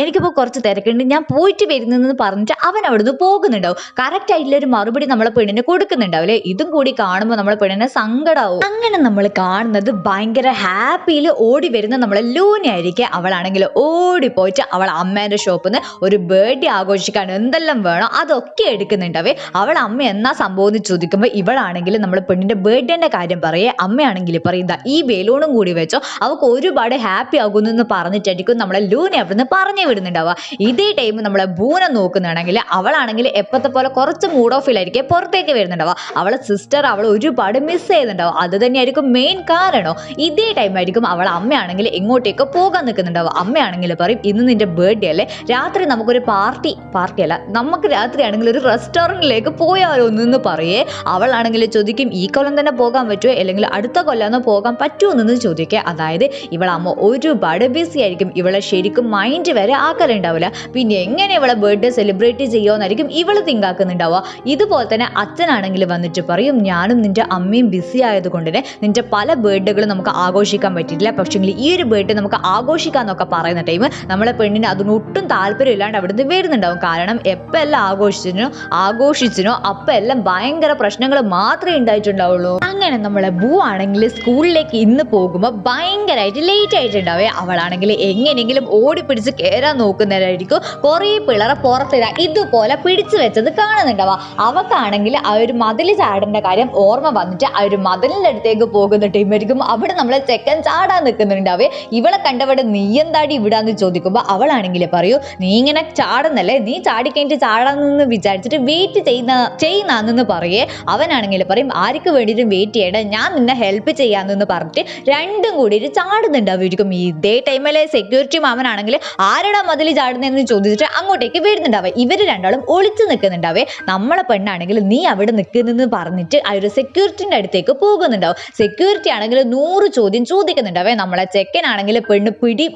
എനിക്കിപ്പോൾ കുറച്ച് തിരക്കുണ്ട്. ഞാൻ പോയിട്ട് വരുന്നതെന്ന് പറഞ്ഞിട്ട് അവൻ അവിടുന്ന് പോകുന്നുണ്ടാവും. കറക്റ്റ് ആയിട്ടുള്ള ഒരു മറുപടി നമ്മളെ പെണ്ണിന് കൊടുക്കുന്നുണ്ടാവില്ലേ ഇതും കൂടി കാണുമ്പോൾ നമ്മളെ പെണ്ണിനെ സങ്കടമാവും അങ്ങനെ നമ്മൾ കാണുന്നത് ഭയങ്കര ഹാപ്പിയിൽ ഓടി വരുന്ന നമ്മളെ ലൂനെ ആയിരിക്കെ അവളാണെങ്കിൽ ഓടിപ്പോയിട്ട് അവൾ അമ്മേന്റെ ഷോപ്പിൽ നിന്ന് ഒരു ബർത്ത്ഡേ ആഘോഷിക്കാൻ എന്തെല്ലാം വേണോ അതൊക്കെ എടുക്കുന്നുണ്ടവേ. അവൾ അമ്മ എന്നാ സംഭവം എന്ന് ചോദിക്കുമ്പോൾ ഇവളാണെങ്കിൽ നമ്മൾ പെണ്ണിന്റെ ബർത്ത്ഡേന്റെ കാര്യം പറയേ. അമ്മയാണെങ്കിൽ പറയുന്ന ഈ ബലൂണും കൂടി വെച്ചോ. അവൾക്ക് ഒരുപാട് ഹാപ്പി ആകുന്നു എന്ന് പറഞ്ഞിട്ടായിരിക്കും നമ്മളെ ലൂനെ അവിടുന്ന് പറഞ്ഞു വിടുന്നുണ്ടാവുക. ഇതേ ടൈം നമ്മളെ ബൂന നോക്കുന്നുണ്ടെങ്കിൽ അവളാണെങ്കിൽ എപ്പോഴത്തെ പോലെ കുറച്ച് മൂഡ് ഓഫിലായിരിക്കും പുറത്തേക്ക് വരുന്നുണ്ടാവുക. അവളെ സിസ്റ്റർ അവൾ ഒരുപാട് മിസ് ചെയ്യുന്നുണ്ടാവും അത് തന്നെയായിരിക്കും മെയിൻ കാരണം. ഇതേ ടൈം ആയിരിക്കും അവൾ അമ്മയാണെങ്കിൽ എങ്ങോട്ടേക്ക് പോകാൻ നിൽക്കുന്നുണ്ടാവും. അമ്മയാണെങ്കിൽ പറയും ഇന്ന് നിന്റെ ബർത്ത്ഡേ അല്ലേ? രാത്രി നമുക്കൊരു പാർട്ടി പാർട്ടി അല്ല നമുക്ക് രാത്രി ആണെങ്കിൽ ഒരു റെസ്റ്റോറന്റിലേക്ക് പോയാലോ എന്ന് പറയേ അവളാണെങ്കിൽ ചോദിക്കും ഈ കൊല്ലം തന്നെ പോകാൻ പറ്റുമോ അല്ലെങ്കിൽ അടുത്ത കൊല്ലം പോകാൻ പറ്റുമോ എന്ന് ചോദിക്കുക അതായത് ഇവളമ്മ ഒരുപാട് ബിസി ആയിരിക്കും. ഇവളെ ശരിക്കും മൈൻഡ് വരെ ആക്കലുണ്ടാവില്ല പിന്നെ എങ്ങനെ ഇവളെ ബർത്ത്ഡേ സെലിബ്രേറ്റ് ചെയ്യുമെന്നായിരിക്കും ഇവൾ തിങ്ക് ആക്കുന്നുണ്ടാവുക. ഇതുപോലെ തന്നെ അച്ഛനാണെങ്കിൽ വന്നിട്ട് പറയും ഞാനും നിന്റെ അമ്മയും ബിസി ആയതുകൊണ്ട് തന്നെ നിന്റെ പല ബർത്ത്ഡേകളും നമുക്ക് ആഘോഷിക്കാൻ പറ്റിയിട്ടില്ല. പക്ഷേങ്കിൽ ഈ ഒരു ബർത്ത്ഡേ നമുക്ക് ആഘോഷിക്കാന്നൊക്കെ പറയുന്ന ടൈം നമ്മളെ പെണ്ണിന് അതിന് ഒട്ടും താല്പര്യം ഇല്ലാണ്ട് അവിടുന്ന് വരുന്നുണ്ടാവും. കാരണം എപ്പോൾ എല്ലാം ആഘോഷിച്ചിനോ ആഘോഷിച്ചിനോ അപ്പം എല്ലാം ഭയങ്കര പ്രശ്നങ്ങൾ മാത്രമേ ഉണ്ടായിട്ടുണ്ടാവുള്ളൂ. അങ്ങനെ നമ്മളെ ബൂ ആണെങ്കിൽ സ്കൂളിലേക്ക് ഇന്ന് പോകുമ്പോൾ ഭയങ്കരമായിട്ട് ലേറ്റ് ആയിട്ടുണ്ടാവേ. അവളാണെങ്കിൽ എങ്ങനെയെങ്കിലും ഓടിപ്പിടിച്ച് കയറാൻ നോക്കുന്നവരായിരിക്കും. കുറേ പിള്ളേരെ പുറത്തിടാ ഇതുപോലെ പിടിച്ചു വെച്ചത് കാണുന്നുണ്ടാവുക അവക്കാണെങ്കിൽ ആ ഒരു മതിൽ ചാടേണ്ട കാര്യം ഓർമ്മ വന്നിട്ട് ആ ഒരു മതിലിന്റെ അടുത്തേക്ക് പോകുന്ന ടീമായിരിക്കും അവിടെ നമ്മളെ ചെക്കൻ ചാടാൻ നിൽക്കുന്നുണ്ടാവേ. ഇവളെ കണ്ടവിടെ നീ എന്താടി ഇവിടാന്ന് ചോദിക്കുമ്പോൾ അവളാണെങ്കിൽ പറയൂ നീ ഇങ്ങനെ ചാടുന്നല്ലേ? നീ ചാടിക്കഴിഞ്ഞിട്ട് ചാടാന്ന് വിചാരിച്ചിട്ട് വെയിറ്റ് ചെയ്യുന്ന ചെയ്യുന്നാന്ന് പറയേ. അവനാണെങ്കിൽ പറയും ആർക്ക് വേണ്ടിയിട്ടും വെയിറ്റ് ചെയ്യണം ഞാൻ നിന്നെ ഹെൽപ്പ് ചെയ്യാന്നെന്ന് പറഞ്ഞിട്ട് രണ്ടും കൂടിയിട്ട് ചാടുന്നുണ്ടാവും ഇതേ ടൈമിലെ സെക്യൂരിറ്റി മാമനാണെങ്കിൽ ആരുടെ മതിൽ ചാടുന്നതെന്ന് ചോദിച്ചിട്ട് അങ്ങോട്ടേക്ക് വരുന്നുണ്ടാവേ. ഇവർ രണ്ടാളും ഒളിച്ചു നിൽക്കുന്നുണ്ടാവേ. നമ്മളെ പെണ്ണാണെങ്കിൽ നീ അവിടെ നിൽക്കുന്നെന്ന് പറഞ്ഞിട്ട് ആ ഒരു സെക്യൂരിറ്റിന്റെ അടുത്തേക്ക് പോകുന്നുണ്ടാവും. സെക്യൂരിറ്റി ആണെങ്കിൽ നൂറ് ചോദ്യം ചോദിക്കുന്നുണ്ടാവേ. നമ്മളെ ചെക്കനാണെങ്കിൽ പെണ്ണ് പിടി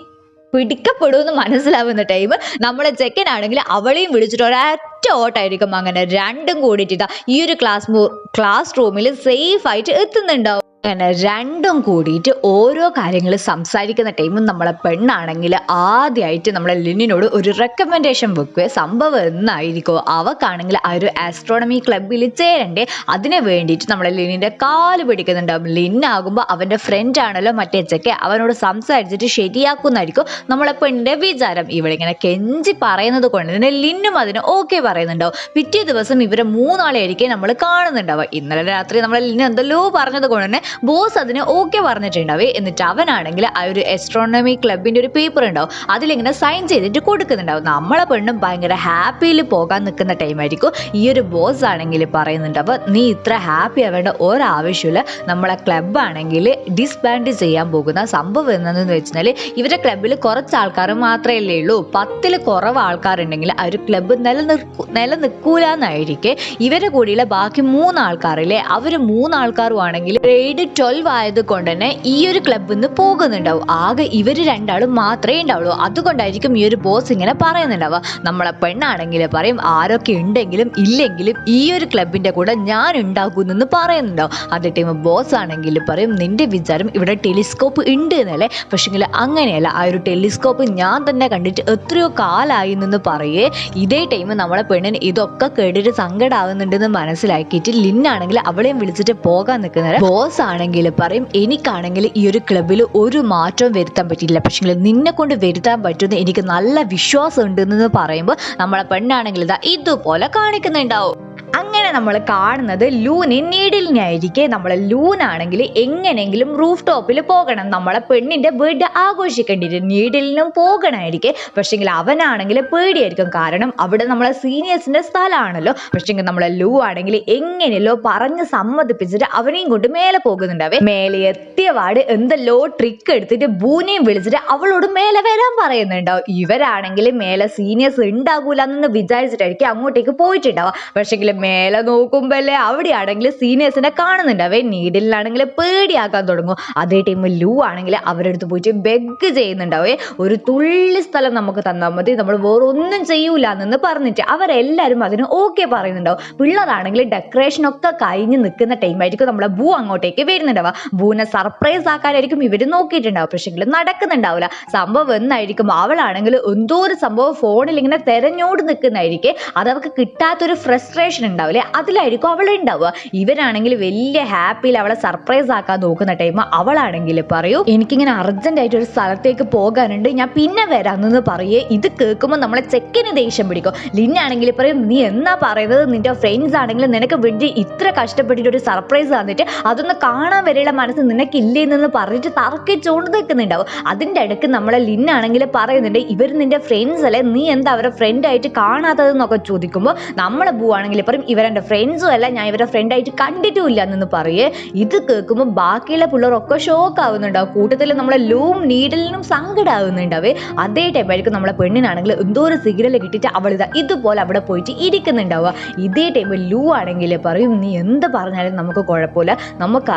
പിടിക്കപ്പെടുമെന്ന് മനസ്സിലാവുന്ന ടൈം നമ്മളെ ചെക്കനാണെങ്കിൽ അവളെയും വിളിച്ചിട്ട് ഒരൊറ്റ ഓട്ടായിരിക്കും. അങ്ങനെ രണ്ടും കൂടിയിട്ട് ഈ ഒരു ക്ലാസ് ക്ലാസ് റൂമിൽ സേഫ് ആയിട്ട് എത്തുന്നുണ്ടാവും. അങ്ങനെ രണ്ടും കൂടിയിട്ട് ഓരോ കാര്യങ്ങൾ സംസാരിക്കുന്ന ടൈമും നമ്മളെ പെണ്ണാണെങ്കിൽ ആദ്യമായിട്ട് നമ്മളെ ലിനിനോട് ഒരു റെക്കമെൻഡേഷൻ വെക്കുക സംഭവം എന്നായിരിക്കും അവക്കാണെങ്കിൽ ആ ഒരു ആസ്ട്രോണമി ക്ലബിൽ ചേരണ്ടേ. അതിന് വേണ്ടിയിട്ട് നമ്മളെ ലിനിന്റെ കാൽ പിടിക്കുന്നുണ്ടാവും ലിന്നാകുമ്പോൾ അവന്റെ ഫ്രണ്ട് ആണല്ലോ മറ്റേ ചെക്കെ അവനോട് സംസാരിച്ചിട്ട് ശരിയാക്കുന്നായിരിക്കും നമ്മളെ പെണ്ണിന്റെ വിചാരം. ഇവളിങ്ങനെ കെഞ്ചി പറയുന്നത് കൊണ്ട് തന്നെ ലിന്നും അതിന് ഓക്കെ പറയുന്നുണ്ടാവും. പിറ്റേ ദിവസം ഇവരെ മൂന്നാളെയായിരിക്കും നമ്മൾ കാണുന്നുണ്ടാവുക. ഇന്നലെ രാത്രി നമ്മളെ ലിന്നു എന്തെല്ലോ പറഞ്ഞത് കൊണ്ട് തന്നെ ബോസ് അതിന് ഓക്കെ പറഞ്ഞിട്ടുണ്ടാവേ. എന്നിട്ട് അവനാണെങ്കിൽ ആ ഒരു എസ്ട്രോണമി ക്ലബിന്റെ ഒരു പേപ്പർ ഉണ്ടാവും. അതിലിങ്ങനെ സൈൻ ചെയ്തിട്ട് കൊടുക്കുന്നുണ്ടാവും. നമ്മളെ പെണ്ണും ഭയങ്കര ഹാപ്പിയിൽ പോകാൻ നിൽക്കുന്ന ടൈമായിരിക്കും ഈ ഒരു ബോസ് ആണെങ്കിൽ പറയുന്നുണ്ട് അപ്പോൾ നീ ഇത്ര ഹാപ്പി ആവേണ്ട ഒരാവശ്യമില്ല. നമ്മളെ ക്ലബ്ബാണെങ്കിൽ ഡിസ്ബാൻഡ് ചെയ്യാൻ പോകുന്ന സംഭവം എന്താണെന്ന് വെച്ചാൽ ഇവരുടെ ക്ലബിൽ കുറച്ച് ആൾക്കാർ മാത്രമേ ഉള്ളൂ. പത്തിൽ കുറവ് ആൾക്കാരുണ്ടെങ്കിൽ ആ ഒരു ക്ലബ്ബ് നിലനിൽക്കൂ നിലനിൽക്കൂലെന്നായിരിക്കും ഇവരെ കൂടിയുള്ള ബാക്കി മൂന്ന് ആൾക്കാരില്ലേ അവർ മൂന്നാൾക്കാരും ആണെങ്കിൽ ട്വൽവ് ആയത് കൊണ്ട് തന്നെ ഈ ഒരു ക്ലബ്ബിൽ നിന്ന് പോകുന്നുണ്ടാവും. ആകെ ഇവർ രണ്ടാളും മാത്രമേ ഉണ്ടാവുള്ളൂ. അതുകൊണ്ടായിരിക്കും ഈ ഒരു ബോസ് ഇങ്ങനെ പറയുന്നുണ്ടാവുക. നമ്മളെ പെണ്ണാണെങ്കിൽ പറയും ആരൊക്കെ ഉണ്ടെങ്കിലും ഇല്ലെങ്കിലും ഈ ഒരു ക്ലബിന്റെ കൂടെ ഞാൻ ഉണ്ടാക്കുന്നെന്ന് പറയുന്നുണ്ടാവും. അതേ ടൈം ബോസ് ആണെങ്കിൽ പറയും നിന്റെ വിചാരം ഇവിടെ ടെലിസ്കോപ്പ് ഉണ്ട് എന്നല്ലേ? പക്ഷേങ്കിൽ അങ്ങനെയല്ല. ആ ഒരു ടെലിസ്കോപ്പ് ഞാൻ തന്നെ കണ്ടിട്ട് എത്രയോ കാലമായി എന്ന് പറയേ. ഇതേ ടൈം നമ്മളെ പെണ്ണിന് ഇതൊക്കെ കേട്ടിട്ട് സങ്കടമാകുന്നുണ്ടെന്ന് മനസ്സിലാക്കിയിട്ട് ലിന്നാണെങ്കിൽ അവളെയും വിളിച്ചിട്ട് പോകാൻ നിൽക്കുന്നത് ബോസ് ആണെങ്കിൽ പറയും എനിക്കാണെങ്കിൽ ഈ ഒരു ക്ലബിൽ ഒരു മാറ്റവും വരുത്താൻ പറ്റില്ല പക്ഷേ നിന്നെ കൊണ്ട് വരുത്താൻ പറ്റുമെന്ന് എനിക്ക് നല്ല വിശ്വാസം ഉണ്ടെന്ന് പറയുമ്പോൾ നമ്മളെ പെണ്ണാണെങ്കിൽ ഇതാ ഇതുപോലെ കാണിക്കുന്നുണ്ടാവും. അങ്ങനെ നമ്മൾ കാണുന്നത് ലൂനെ നീഡിലിനെ നീഡിലിനായിരിക്കെ നമ്മളെ ലൂനാണെങ്കിൽ എങ്ങനെയെങ്കിലും റൂഫ് ടോപ്പിൽ പോകണം. നമ്മളെ പെണ്ണിന്റെ ബർത്ത്ഡേ ആഘോഷിക്കേണ്ടിയിരിക്കും നീഡിലിനും പോകണമായിരിക്കെ പക്ഷേങ്കിൽ അവനാണെങ്കിൽ പേടിയായിരിക്കും. കാരണം അവിടെ നമ്മളെ സീനിയേഴ്സിന്റെ സ്ഥലമാണല്ലോ പക്ഷേങ്കിൽ നമ്മളെ ലൂ ആണെങ്കിൽ എങ്ങനെയല്ലോ പറഞ്ഞ് സമ്മതിപ്പിച്ചിട്ട് അവനെയും കൊണ്ട് മേലെ പോകുന്നുണ്ടാവേ. മേലെ എത്തിയ പാട് എന്തെല്ലോ ട്രിക്ക് എടുത്തിട്ട് ഭൂനെയും വിളിച്ചിട്ട് അവളോട് മേലെ വരാൻ പറയുന്നുണ്ടാവും. ഇവരാണെങ്കിൽ മേലെ സീനിയേഴ്സ് ഉണ്ടാകൂല എന്ന് വിചാരിച്ചിട്ടായിരിക്കും അങ്ങോട്ടേക്ക് പോയിട്ടുണ്ടാവുക. പക്ഷെങ്കിൽ മേലെ നോക്കുമ്പോഴല്ലേ അവിടെയാണെങ്കിൽ സീനിയേഴ്സിനെ കാണുന്നുണ്ടാവേ. നീഡിലാണെങ്കിൽ പേടിയാക്കാൻ തുടങ്ങും. അതേ ടൈം ലൂ ആണെങ്കിൽ അവരുടെ അടുത്ത് പോയിട്ട് ബെഗ് ചെയ്യുന്നുണ്ടാവേ. ഒരു തുള്ളി സ്ഥലം നമുക്ക് തന്നാൽ മതി. നമ്മൾ വേറെ ഒന്നും ചെയ്യൂല എന്ന് പറഞ്ഞിട്ട് അവരെല്ലാവരും അതിന് ഓക്കെ പറയുന്നുണ്ടാവും. പിള്ളേരാണെങ്കിൽ ഡെക്കറേഷൻ ഒക്കെ കഴിഞ്ഞ് നിൽക്കുന്ന ടൈമായിരിക്കും നമ്മളെ ഭൂ അങ്ങോട്ടേക്ക് വരുന്നുണ്ടാവുക ബൂനെ സർപ്രൈസ് ആക്കാനായിരിക്കും ഇവർ നോക്കിയിട്ടുണ്ടാവും പക്ഷെങ്കിലും നടക്കുന്നുണ്ടാവില്ല. സംഭവം എന്നായിരിക്കും അവളാണെങ്കിൽ എന്തോ ഒരു സംഭവം ഫോണിൽ ഇങ്ങനെ തെരഞ്ഞോട് നിൽക്കുന്നതായിരിക്കും. അത് അവൾക്ക് കിട്ടാത്തൊരു ഫ്രസ്ട്രേഷൻ ഉണ്ടാവില്ലേ? അതിലായിരിക്കും അവൾ ഉണ്ടാവുക. ഇവരാണെങ്കിൽ വലിയ ഹാപ്പിയിൽ അവളെ സർപ്രൈസ് ആക്കാൻ നോക്കുന്ന ടൈം അവളാണെങ്കിൽ പറയൂ എനിക്കിങ്ങനെ അർജന്റ് ആയിട്ട് ഒരു സ്ഥലത്തേക്ക് പോകാനുണ്ട്. ഞാൻ പിന്നെ വരാമെന്ന് പറയേ. ഇത് കേൾക്കുമ്പോൾ നമ്മളെ ചെക്കന് ദേഷ്യം പിടിക്കും. ലിന്നാണെങ്കിൽ പറയും നീ എന്നാ പറയുന്നത്? നിന്റെ ഫ്രണ്ട്സ് ആണെങ്കിലും നിനക്ക് വേണ്ടി ഇത്ര കഷ്ടപ്പെട്ടിട്ട് ഒരു സർപ്രൈസ് തന്നിട്ട് അതൊന്ന് കാണാൻ വരെയുള്ള മനസ്സ് നിനക്കില്ലേ എന്ന് പറഞ്ഞിട്ട് തർക്കിച്ചുകൊണ്ട് നിൽക്കുന്നുണ്ടാവും അതിന്റെ ഇടയ്ക്ക് നമ്മളെ ലിന്നാണെങ്കിൽ പറയുന്നുണ്ട് ഇവർ നിന്റെ ഫ്രണ്ട്സ് അല്ലേ? നീ എന്താ അവരെ ഫ്രണ്ടായിട്ട് കാണാത്തതെന്നൊക്കെ ചോദിക്കുമ്പോൾ നമ്മളെ പോവാണെങ്കിൽ പറയും ഇവരെന്റെ ഫ്രണ്ട്സും അല്ല ഞാൻ ഇവരെ ഫ്രണ്ടായിട്ട് കണ്ടിട്ടും ഇല്ല എന്നൊന്ന് പറയേ. ഇത് കേൾക്കുമ്പോൾ ബാക്കിയുള്ള പിള്ളേരൊക്കെ ഷോക്ക് ആവുന്നുണ്ടാവും. കൂട്ടത്തിൽ നമ്മളെ ലൂം നീഡലിനും സങ്കടമാവുന്നുണ്ടാവേ അതേ ടൈമായിരിക്കും നമ്മളെ പെണ്ണിനാണെങ്കിൽ എന്തോ ഒരു സിഗ്നൽ കിട്ടിയിട്ട് അവൾ ഇതാ ഇതുപോലെ അവിടെ പോയിട്ട് ഇരിക്കുന്നുണ്ടാവുക. ഇതേ ടൈമിൽ ലൂ ആണെങ്കിൽ പറയും നീ എന്ത് പറഞ്ഞാലും നമുക്ക് കുഴപ്പമില്ല.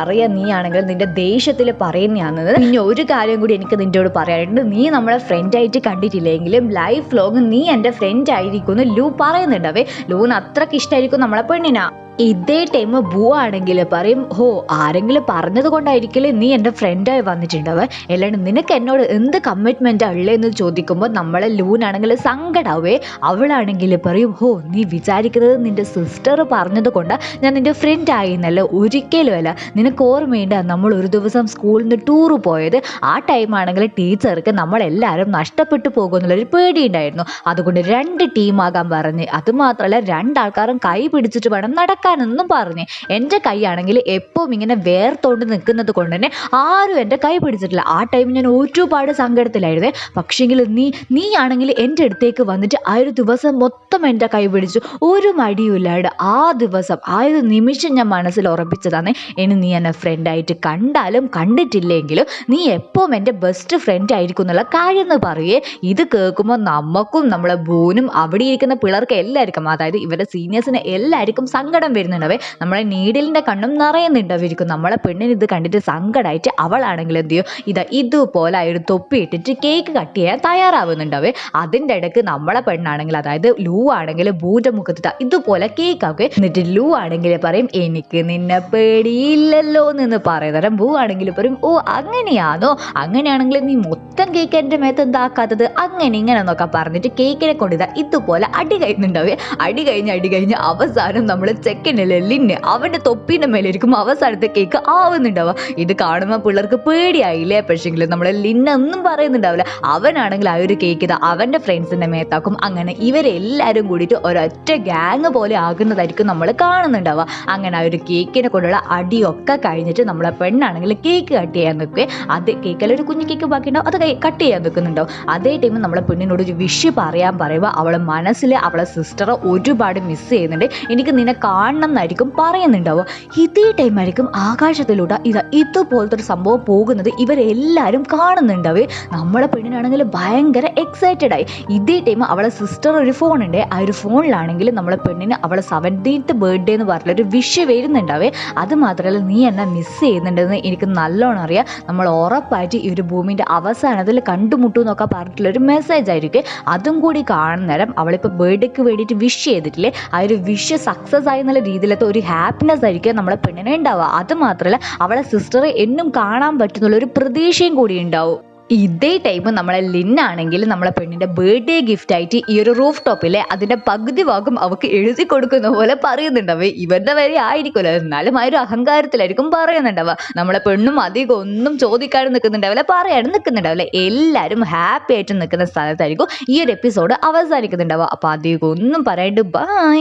നമുക്കറിയാം നീ ആണെങ്കിൽ നിന്റെ ദേഷ്യത്തിൽ പറയുന്നതാണെന്ന് പിന്നെ ഒരു കാര്യം കൂടി എനിക്ക് നിന്നോട് പറയാനുണ്ട്. നീ നമ്മളെ ഫ്രണ്ട് ആയിട്ട് കണ്ടിട്ടില്ലെങ്കിലും ലൈഫ് ലോങ് നീ എന്റെ ഫ്രണ്ട് ആയിരിക്കും എന്ന് ലൂ പറയുന്നുണ്ടാവേ. ലൂന് അത്രയ്ക്ക് ഇഷ്ടമായിരിക്കും നമ്മളെ പെണ്ണിനാ. ഇതേ ടൈം ആണെങ്കിൽ പറയും ഹോ ആരെങ്കിലും പറഞ്ഞത് കൊണ്ടായിരിക്കില്ലേ നീ എന്റെ ഫ്രണ്ടായി വന്നിട്ടുണ്ടാവുക? അല്ലാണ്ട് നിനക്ക് എന്നോട് എന്ത് കമ്മിറ്റ്മെന്റ് ഉള്ളതെന്ന് ചോദിക്കുമ്പോൾ നമ്മളെ ലൂനാണെങ്കിൽ സങ്കടാവേ. അവളാണെങ്കിൽ പറയും ഹോ നീ വിചാരിക്കുന്നത് നിന്റെ സിസ്റ്റർ പറഞ്ഞത് കൊണ്ടാണ് ഞാൻ നിന്റെ ഫ്രണ്ട് ഒരിക്കലും അല്ല. നിനക്ക് ഓർമ്മയുണ്ട്? നമ്മൾ ഒരു ദിവസം സ്കൂളിൽ നിന്ന് ടൂർ പോയത്. ആ ടൈമാണെങ്കിൽ ടീച്ചർക്ക് നമ്മളെല്ലാവരും നഷ്ടപ്പെട്ടു പോകുമെന്നുള്ളൊരു പേടിയുണ്ടായിരുന്നു. അതുകൊണ്ട് രണ്ട് ടീമാകാൻ പറഞ്ഞ്. അതുമാത്രമല്ല രണ്ടാൾക്കാരും കൈ പിടിച്ചിട്ട് വേണം നടക്കാനെന്നും പറഞ്ഞ്. എന്റെ കൈയാണെങ്കിൽ എപ്പോഴും ഇങ്ങനെ വേർത്തോണ്ട് നിൽക്കുന്നത് കൊണ്ട് തന്നെ ആരും എന്റെ കൈ പിടിച്ചിട്ടില്ല. ആ ടൈം ഞാൻ ഒരുപാട് സങ്കടത്തിലായിരുന്നേ. പക്ഷേങ്കിൽ നീ നീ ആണെങ്കിൽ എന്റെ അടുത്തേക്ക് വന്നിട്ട് ആ ഒരു ദിവസം മൊത്തം എന്റെ കൈ പിടിച്ചു. ഒരു മടിയുമില്ലാണ്ട് ആ ദിവസം ആ ഒരു നിമിഷം ഞാൻ മനസ്സിൽ ഉറപ്പിച്ചതാണ്. ഇനി നീ എന്നെ ഫ്രണ്ടായിട്ട് കണ്ടാലും കണ്ടിട്ടില്ലെങ്കിലും നീ എപ്പോഴും എന്റെ ബെസ്റ്റ് ഫ്രണ്ട് ആയിരിക്കും എന്നുള്ള കാര്യം എന്ന് പറയേ. ഇത് കേൾക്കുമ്പോൾ നമുക്കും നമ്മളെ ബോനും അവിടെ ഇരിക്കുന്ന പിള്ളേർക്ക് എല്ലാവർക്കും അതായത് ഇവരുടെ സീനിയേഴ്സിന് എല്ലാവർക്കും സങ്കടം വരുന്നുണ്ടാവേ നമ്മളെ നീഡിലിന്റെ കണ്ണും നിറയുന്നുണ്ടാവും നമ്മളെ പെണ്ണിന് ഇത് കണ്ടിട്ട് സങ്കടമായിട്ട് അവളാണെങ്കിൽ എന്ത് ചെയ്യും? ഇതാ ഇതുപോലെ ഒരു തൊപ്പി ഇട്ടിട്ട് കേക്ക് കട്ട് ചെയ്യാൻ തയ്യാറാവുന്നുണ്ടാവേ അതിന്റെ ഇടയ്ക്ക് നമ്മളെ പെണ്ണാണെങ്കിൽ അതായത് ലൂ ആണെങ്കിൽ മുഖത്ത് ഇതുപോലെ കേക്ക് ആക്കുക എന്നിട്ട് ലൂ ആണെങ്കിൽ പറയും എനിക്ക് നിന്നെ പേടിയില്ലല്ലോ എന്ന് പറയുന്നേരം ഭൂ ആണെങ്കിൽ പറയും ഓ അങ്ങനെയാണോ? അങ്ങനെയാണെങ്കിൽ നീ മൊത്തം കേക്ക് എന്റെ മേത്ത് എന്താക്കാത്തത് അങ്ങനെ ഇങ്ങനെ എന്നൊക്കെ പറഞ്ഞിട്ട് കേക്കിനെ കൊണ്ടിതാ ഇതുപോലെ അടി കഴിയുന്നുണ്ടാവേ അടി കഴിഞ്ഞ് അടി കഴിഞ്ഞ് അവസാനം നമ്മൾ ചെക്കനല്ലേ ലിന്ന് അവന്റെ തൊപ്പീന്റെ മേലെ ഇരിക്കുമ്പോൾ അവസാനത്തെ കേക്ക് ആവുന്നുണ്ടാവുക. ഇത് കാണുമ്പോൾ പിള്ളേർക്ക് പേടിയായില്ലേ? പക്ഷേങ്കിലും നമ്മളെ ലിന്ന ഒന്നും പറയുന്നുണ്ടാവില്ല. അവനാണെങ്കിൽ ആ ഒരു കേക്ക് ഇത് അവന്റെ ഫ്രണ്ട്സിന്റെ മേത്താക്കും. അങ്ങനെ ഇവരെല്ലാവരും കൂടിയിട്ട് ഒരൊറ്റ ഗ്യാങ് പോലെ ആകുന്നതായിരിക്കും നമ്മൾ കാണുന്നുണ്ടാവുക. അങ്ങനെ ആ ഒരു കേക്കിനെ കൊണ്ടുള്ള അടിയൊക്കെ കഴിഞ്ഞിട്ട് നമ്മളെ പെണ്ണാണെങ്കിൽ കേക്ക് കട്ട് ചെയ്യാൻ നിൽക്കുക അത് കേക്കിൽ ഒരു കുഞ്ഞു കേക്ക് ബാക്കിയുണ്ടാവും അത് കട്ട് ചെയ്യാൻ നിൽക്കുന്നുണ്ടാവും. അതേ ടൈമിൽ നമ്മളെ പെണ്ണിനോട് ഒരു വിഷ് പറയാൻ പറയുമ്പോൾ അവളെ മനസ്സിൽ അവളെ സിസ്റ്ററെ ഒരുപാട് മിസ് ചെയ്യുന്നുണ്ട്. എനിക്ക് നിന്നെ കാണണം എന്നായിരിക്കും പറയുന്നുണ്ടാവുക. ഇതേ ടൈമായിരിക്കും ആകാശത്തിലൂടെ ഇത് ഇതുപോലത്തെ ഒരു സംഭവം പോകുന്നത് ഇവരെല്ലാവരും കാണുന്നുണ്ടാവേ. നമ്മളെ പെണ്ണിനാണെങ്കിൽ ഭയങ്കര എക്സൈറ്റഡ് ആയി. ഇതേ ടൈം അവളെ സിസ്റ്റർ ഒരു ഫോൺ ഉണ്ട്. ആ ഒരു ഫോണിലാണെങ്കിൽ നമ്മളെ പെണ്ണിന് അവളെ സെവന്റീൻത്ത് ബർത്ത്ഡേ എന്ന് പറഞ്ഞൊരു വിഷ് വരുന്നുണ്ടാവേ. അത് മാത്രമല്ല നീ എന്നെ മിസ് ചെയ്യുന്നുണ്ടെന്ന് എനിക്ക് നല്ലോണം അറിയാം. നമ്മൾ ഉറപ്പായിട്ട് ഈ ഒരു ഭൂമിന്റെ അവസാനത്തിൽ കണ്ടുമുട്ടു എന്നൊക്കെ പറഞ്ഞിട്ടുള്ളൊരു മെസ്സേജ് ആയിരിക്കും. അതും കൂടി കാണുന്ന നേരം അവളിപ്പോൾ ബർത്ത്ഡേക്ക് വേണ്ടിയിട്ട് വിഷ് ചെയ്തിട്ടില്ലേ? ആ ഒരു വിഷ് സക്സസ് ആയി എന്നുള്ള രീതിയിലത്തെ ഒരു ഹാപ്പിനെസ് ആയിരിക്കും നമ്മളെ പെണ്ണിനെ ഉണ്ടാവുക. അത് മാത്രമല്ല അവളെ സിസ്റ്ററെ എന്നും കാണാൻ പറ്റുന്നുള്ള ഒരു പ്രതീക്ഷയും കൂടി ഉണ്ടാവും. ഇതേ ടൈപ്പ് നമ്മളെ ലിന്നാണെങ്കിൽ നമ്മളെ പെണ്ണിന്റെ ബർത്ത്ഡേ ഗിഫ്റ്റ് ആയിട്ട് ഈ ഒരു റൂഫ് ടോപ്പിലെ അതിന്റെ പകുതി ഭാഗം അവൾക്ക് എഴുതി കൊടുക്കുന്ന പോലെ പറയുന്നുണ്ടാവേ ഇവരുടെ വരെ ആയിരിക്കുമല്ലോ. എന്നാലും ആ ഒരു അഹങ്കാരത്തിലായിരിക്കും പറയുന്നുണ്ടാവുക. നമ്മളെ പെണ്ണും അധികം ഒന്നും ചോദിക്കാതെ നിൽക്കുന്നുണ്ടാവില്ല പറയാനും നിൽക്കുന്നുണ്ടാവില്ല. എല്ലാവരും ഹാപ്പി ആയിട്ട് നിൽക്കുന്ന സ്ഥലത്തായിരിക്കും ഈ ഒരു എപ്പിസോഡ് അവസാനിക്കുന്നുണ്ടാവുക. അപ്പോൾ അധികം ഒന്നും പറയാണ്ട് ബൈ